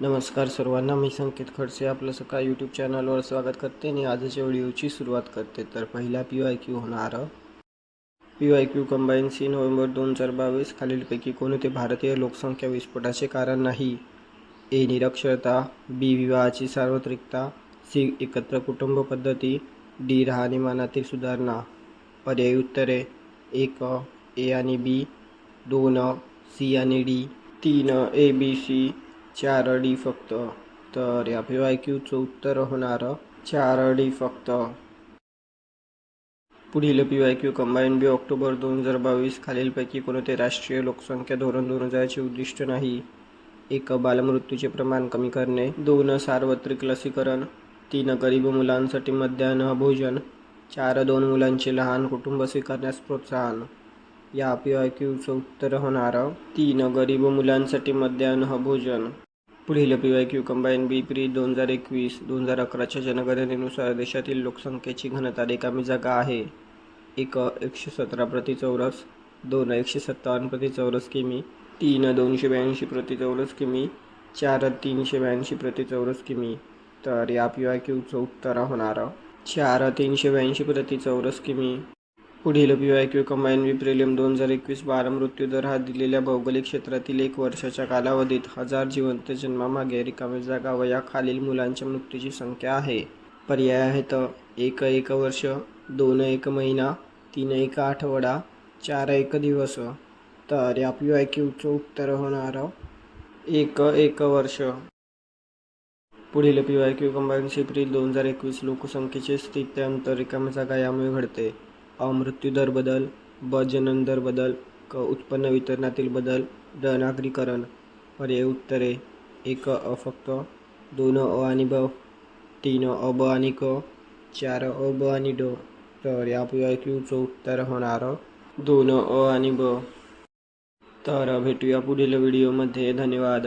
नमस्कार सर्वांना मी संकेत खडसे आपलं सकाळ यूट्यूब चॅनलवर स्वागत करते आणि आजच्या व्हिडिओची सुरुवात करते. तर पहिला पी वाय क्यू होणार. P Y Q combine C November दोन हजार बावीस खालीलपैकी कोणते भारतीय लोकसंख्या विस्फोटाचे कारण नाही? ए निरक्षरता बी विवाहाची सार्वत्रिकता सी एकत्र कुटुंब पद्धती डी राहणीमानातील सुधारणा. पर्यायी उत्तरे एक ए आणि बी दोन सी आणि डी तीन ए बी सी चार डी फक्त. तर या पी वाय क्यूचं उत्तर होणार चार डी फक्त. पुढील P Y Q combine B October दोन हजार बावीस खालीलपैकी कोणते राष्ट्रीय लोकसंख्या धोरण दोन हजारचे उद्दिष्ट नाही? एक बालमृत्यूचे प्रमाण कमी करणे. दोन सार्वत्रिक लसीकरण. तीन गरीब मुलांसाठी मध्यान्ह भोजन. चार दोन मुलांचे लहान कुटुंब स्वीकारण्यास प्रोत्साहन. या पी वाय क्यूचं उत्तर होणार. तीन गरीब मुलांसाठी मध्यान्ह भोजन. पुढील P Y Q combine B pre दोन हजार एकवीस दोन हजार अकराच्या जनगणनेनुसार देशातील लोकसंख्येची घनता रिकामी जागा आहे. एक एकशे सतरा प्रति चौरस दोन एकशे सत्तावन्न प्रति चौरस किमी तीन दोनशे ब्याऐंशी प्रति चौरस किमी चार तीनशे ब्याऐंशी प्रति चौरस किमी. तर या पी वाय क्यूचं उत्तर होणार चार तीनशे ब्याऐंशी प्रति चौरस किमी. पुढील P Y Q combine V prelim दोन हजार एकवीस बारा मृत्यूदर हा दिलेल्या भौगोलिक क्षेत्रातील एक वर्षाच्या कालावधीत हजार जिवंत जन्मामागे रिकाम्या जागा व या खालील मुलांच्या मृत्यूची संख्या आहे. पर्याय आहेत. एक एक वर्ष दोन एक महिना तीन एक आठवडा चार एक दिवस. तर या पी वाय क्यूचं उत्तर होणार एक एक वर्ष. पुढील P Y Q combine April दोन हजार एकवीस लोकसंख्येचे स्थित्यंतर रिकाम्या जागा यामुळे घडते. अमृत्यूदर बदल ब दर बदल क उत्पन्न वितरणातील बदल ड नागरीकरण. पर्याय उत्तरे. एक अ फक्त दोन अ आणि ब तीन अ ब आणि क चार अ ब आणि ड. तर या क्यूचं उत्तर होणार दोन अ आणि ब. तर भेटूया पुढील व्हिडिओमध्ये. धन्यवाद.